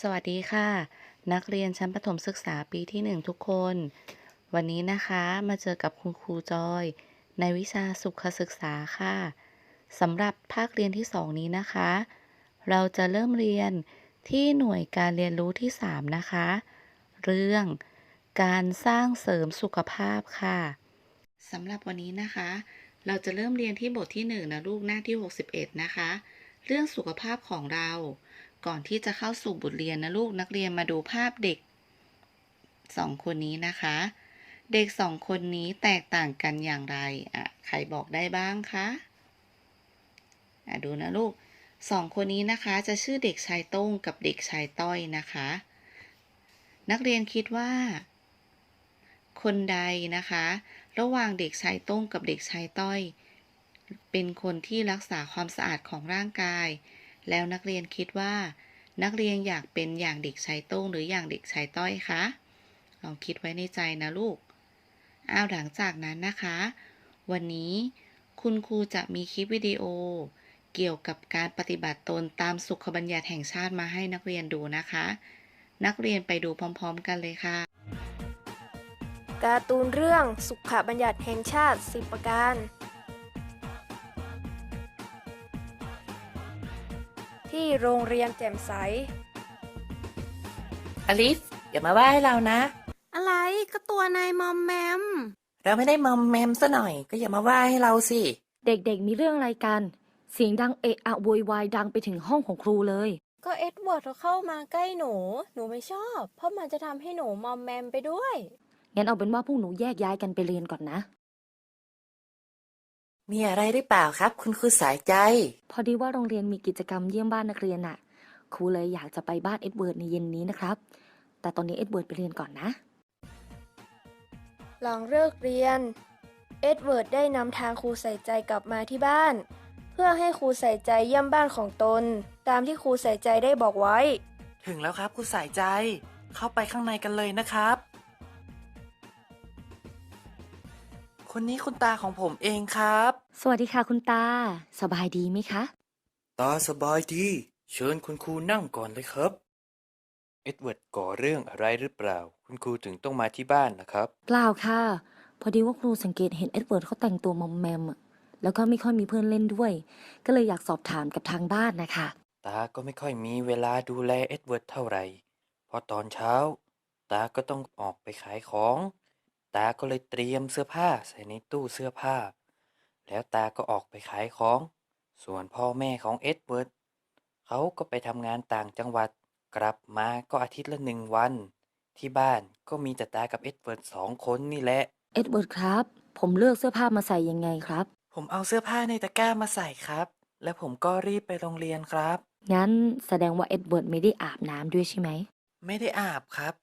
สวัสดีค่ะ นักเรียนชั้นประถมศึกษาปีที่หนึ่งทุกคน วันนี้นะคะมาเจอกับคุณครูจอย ในวิชาสุขศึกษาค่ะสำหรับภาคเรียนที่สองนี้นะคะ เราจะเริ่มเรียนที่หน่วยการเรียนรู้ที่สามนะคะ เรื่องการสร้างเสริมสุขภาพค่ะสำหรับวันนี้นะคะ เราจะเริ่มเรียนที่บทที่หนึ่งนะลูกหน้าที่ 61 นะคะ เรื่องสุขภาพของเรา ก่อนที่จะเข้าสู่บทเรียนนะลูกนักเรียนมาดูภาพเด็กสองคนนี้นะคะ เด็กสองคนนี้แตกต่างกันอย่างไรอะใครบอกได้บ้างคะอะดูนะลูกสองคนนี้นะคะ จะชื่อเด็กชายต้งกับเด็กชายต้อยนะคะ นักเรียนคิดว่า คนใดนะคะ ระหว่างเด็กชายต้งกับเด็กชายต้อย เป็นคนที่รักษาความสะอาดของร่างกาย แล้วนักเรียนคิดว่า นักเรียนอยากเป็นอย่างเด็กชายโต้งหรืออย่างเด็กชายต้อยคะลองคิดไว้ในใจนะลูกอ้าวหลังจากนั้นนะคะ วันนี้คุณครูจะมีคลิปวิดีโอ เกี่ยวกับการปฏิบัติตนตามสุขบัญญัติแห่งชาติมาให้นักเรียนดูนะคะ นักเรียนไปดูพร้อม ๆ กันเลยค่ะการ์ตูนเรื่องสุขบัญญัติแห่งชาติ 10 ประการ ที่โรงเรียนแจ่มใส อลิฟอย่ามาว่าให้เรานะ อะไรก็ตัวนายมอมแมม เราไม่ได้มอมแมมซะหน่อย ก็อย่ามาว่าให้เราสิ เด็กๆมีเรื่องอะไรกัน เสียงดังเอะอะโวยวายดังไปถึงห้องของครูเลย ก็เอ็ดเวิร์ดเขาเข้ามาใกล้หนู หนูไม่ชอบ เพราะมันจะทำให้หนูมอมแมมไปด้วย งั้นเอาเป็นว่าพวกหนูแยกย้ายกันไปเรียนก่อนนะ มีอะไรหรือเปล่าครับ คุณครูสายใจ พอดีว่าโรงเรียนมีกิจกรรมเยี่ยมบ้านนักเรียนน่ะ ครูเลยอยากจะไปบ้านเอ็ดเวิร์ดในเย็นนี้นะครับ แต่ตอนนี้เอ็ดเวิร์ดไปเรียนก่อนนะ หลังเลิกเรียน เอ็ดเวิร์ดได้นำทางครูใส่ใจกลับมาที่บ้าน เพื่อให้ครูใส่ใจเยี่ยมบ้านของตน ตามที่ครูใส่ใจได้บอกไว้ ถึงแล้วครับคุณสายใจ เข้าไปข้างในกันเลยนะครับ คนนี้คุณตาของผมเองครับ สวัสดีค่ะคุณตา สบายดีไหมคะ ตาสบายดี เชิญคุณครูนั่งก่อนเลยครับ เอ็ดเวิร์ดก่อเรื่องอะไรหรือเปล่า คุณครูถึงต้องมาที่บ้านนะครับ เปล่าค่ะ พอดีว่าครูสังเกตเห็นเอ็ดเวิร์ดเขาแต่งตัวมอมแมมอะแล้วก็ไม่ค่อยมีเพื่อนเล่นด้วย ก็เลยอยากสอบถามกับทางบ้านนะคะ ตาก็ไม่ค่อยมีเวลาดูแลเอ็ดเวิร์ดเท่าไหร่เพราะตอนเช้า ตาก็ต้องออกไปขายของ ตาก็เลยเตรียมเสื้อผ้าใส่ในตู้เสื้อผ้า แล้วตาก็ออกไปขายของ ส่วนพ่อแม่ของเอ็ดเวิร์ดเขาก็ไปทำงานต่างจังหวัด กลับมาก็อาทิตย์ละหนึ่งวัน ที่บ้านก็มีแต่ตากับเอ็ดเวิร์ดสองคนนี่แหละ เอ็ดเวิร์ดครับ ผมเลือกเสื้อผ้ามาใส่ยังไงครับ ผมเอาเสื้อผ้าในตะกร้ามาใส่ครับ แล้วผมก็รีบไปโรงเรียนครับ งั้นแสดงว่าเอ็ดเวิร์ดไม่ได้อาบน้ำด้วยใช่ไหม ไม่ได้อาบครับ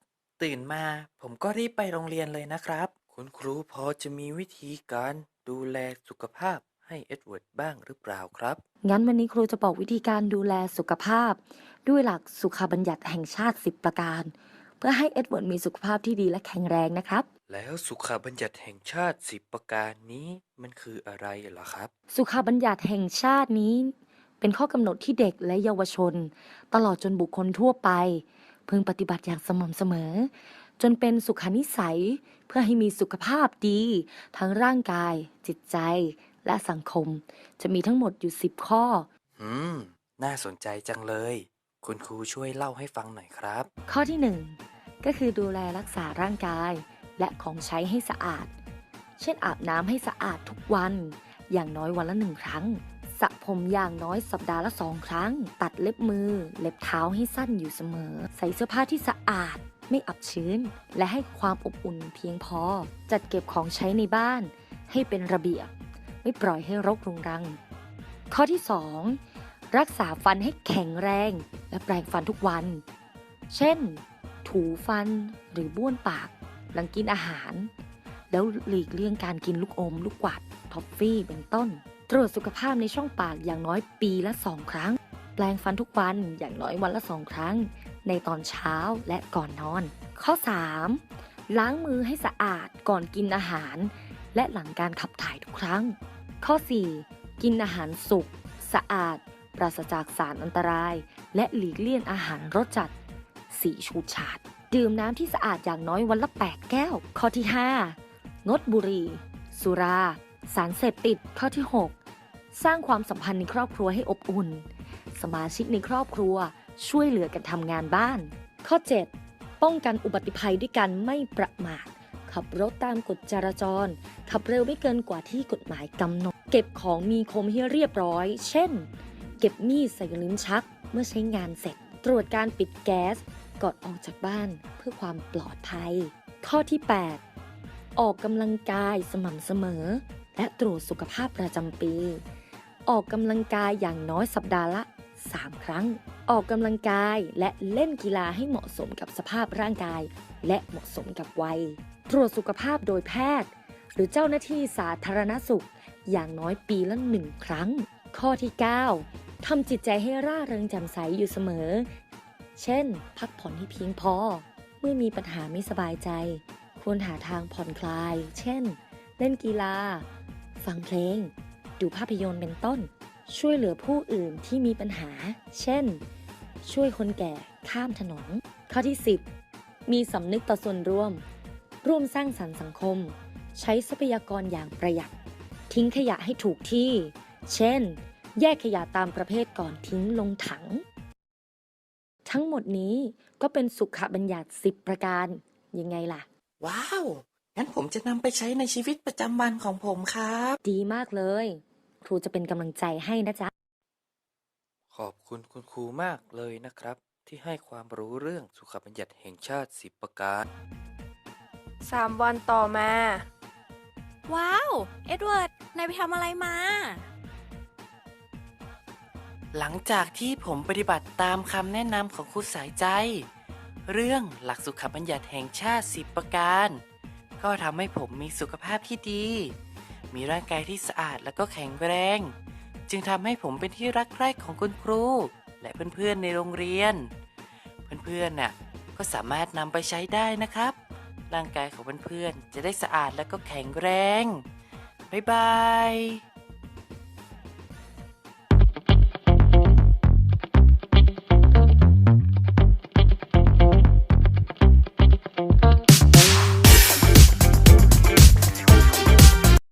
ตื่นมา ผมก็รีบไปโรงเรียนเลยนะครับ คุณครูพอจะมีวิธีการดูแลสุขภาพให้เอ็ดเวิร์ดบ้างหรือเปล่าครับ งั้นวันนี้ครูจะบอกวิธีการดูแลสุขภาพ ด้วยหลักสุขบัญญัติแห่งชาติ 10 ประการ เพื่อให้เอ็ดเวิร์ดมีสุขภาพที่ดีและแข็งแรงนะครับ แล้วสุขบัญญัติแห่งชาติสิบประการนี้มันคืออะไรเหรอครับ สุขบัญญัติแห่งชาตินี้ เป็นข้อกำหนดที่เด็กและเยาวชน ตลอดจนบุคคลทั่วไป พึงปฏิบัติอย่างสม่ำเสมอ จนเป็นสุขานิสัยเพื่อให้มีสุขภาพดี ทั้งร่างกาย จิตใจ และสังคม จะมีทั้งหมดอยู่10ข้อ อืม น่าสนใจจังเลย คุณครูช่วยเล่าให้ฟังหน่อยครับ ข้อที่1ก็คือดูแลรักษาร่างกาย และของใช้ให้สะอาด เช่นอาบน้ำให้สะอาดทุกวัน อย่างน้อยวันละหนึ่งครั้งส ระผมอย่างน้อยสัปดาห์ละสองครั้ง ตัดเล็บมือ เล็บเท้าให้สั้นอยู่เสมอ ใส่เสื้อผ้าที่สะอาด ไม่อับชื้น และให้ความอบอุ่นเพียงพอ จัดเก็บของใช้ในบ้าน ให้เป็นระเบียบ ไม่ปล่อยให้รกรุงรัง ข้อที่ 2 รักษาฟันให้แข็งแรง และแปรงฟันทุกวัน เช่น ถูฟันหรือบ้วนปากหลังกินอาหาร แล้วหลีกเลี่ยงการกินลูกอม ลูกกวาดท็อฟฟี่เป็นต้น ตรวจสุขภาพในช่องปากอย่างน้อยปีละสองครั้ง แปรงฟันทุกวันอย่างน้อยวันละสองครั้ง ในตอนเช้าและก่อนนอน ข้อ 3. ล้างมือให้สะอาดก่อนกินอาหาร และหลังการขับถ่ายทุกครั้ง ข้อ 4. กินอาหารสุก สะอาด ปราศจากสารอันตราย และหลีกเลี่ยงอาหารรสจัด สีชูดฉาดดื่มน้ำที่สะอาดอย่างน้อยวันละ 8 แก้ว ข้อที่ 5 งดบุหรี่ สุรา สารเสพติดข้อที่ 6 สร้างความสัมพันธ์ในครอบครัวให้อบอุ่น สมาชิกในครอบครัวช่วยเหลือกันทำงานบ้าน ข้อ 7 ป้องกันอุบัติภัยด้วยการไม่ประมาท ขับรถตามกฎจราจร ขับเร็วไม่เกินกว่าที่กฎหมายกำหนด เก็บของมีคมให้เรียบร้อย เช่น เก็บมีดใส่ลิ้นชักเมื่อใช้งานเสร็จ ตรวจการปิดแก๊สก่อนออกจากบ้านเพื่อความปลอดภัย ข้อที่ 8 ออกกำลังกายสม่ำเสมอ และตรวจสุขภาพประจำปี ออกกำลังกายอย่างน้อยสัปดาห์ละ 3 ครั้ง ออกกำลังกายและเล่นกีฬาให้เหมาะสมกับสภาพร่างกาย และเหมาะสมกับวัย ตรวจสุขภาพโดยแพทย์ หรือเจ้าหน้าที่สาธารณสุข อย่างน้อยปีละหนึ่งครั้ง ข้อที่ 9ทำจิตใจให้ร่าเริงแจ่มใสอยู่เสมอ เช่น พักผ่อนให้เพียงพอ เมื่อมีปัญหาไม่สบายใจ ควรหาทางผ่อนคลาย เช่น เล่นกีฬา ฟังเพลง ดูภาพยนตร์เป็นต้น ช่วยเหลือผู้อื่นที่มีปัญหา เช่น ช่วยคนแก่ข้ามถนน ข้อที่ 10 มีสำนึกต่อส่วนร่วม ร่วมสร้างสรรค์สังคม ใช้ทรัพยากรอย่างประหยัด ทิ้งขยะให้ถูกที่ เช่น แยกขยะตามประเภทก่อนทิ้งลงถัง ทั้งหมดนี้ก็เป็นสุขบัญญัติ 10 ประการ ยังไงล่ะ ว้าว งั้นผมจะนำไปใช้ในชีวิตประจำวันของผมครับ ดีมากเลย ครูจะเป็นกำลังใจให้นะจ๊ะ ขอบคุณคุณครูมากเลยนะครับ ที่ให้ความรู้เรื่องสุขบัญญัติแห่งชาติ10ประการ3วันต่อมา ว้าว เอ็ดเวิร์ด นายไปทำอะไรมา หลังจากที่ผมปฏิบัติตามคำแนะนำของครูสายใจ เรื่องหลักสุขบัญญัติแห่งชาติ10ประการ ก็ทำให้ผมมีสุขภาพที่ดี มีร่างกายที่สะอาดและก็แข็งแรง จึงทำให้ผมเป็นที่รักใคร่ของคุณครู และเพื่อนๆในโรงเรียน เพื่อนๆน่ะก็สามารถนำไปใช้ได้นะครับ ร่างกายของเพื่อนๆจะได้สะอาดและก็แข็งแรง บ๊ายบาย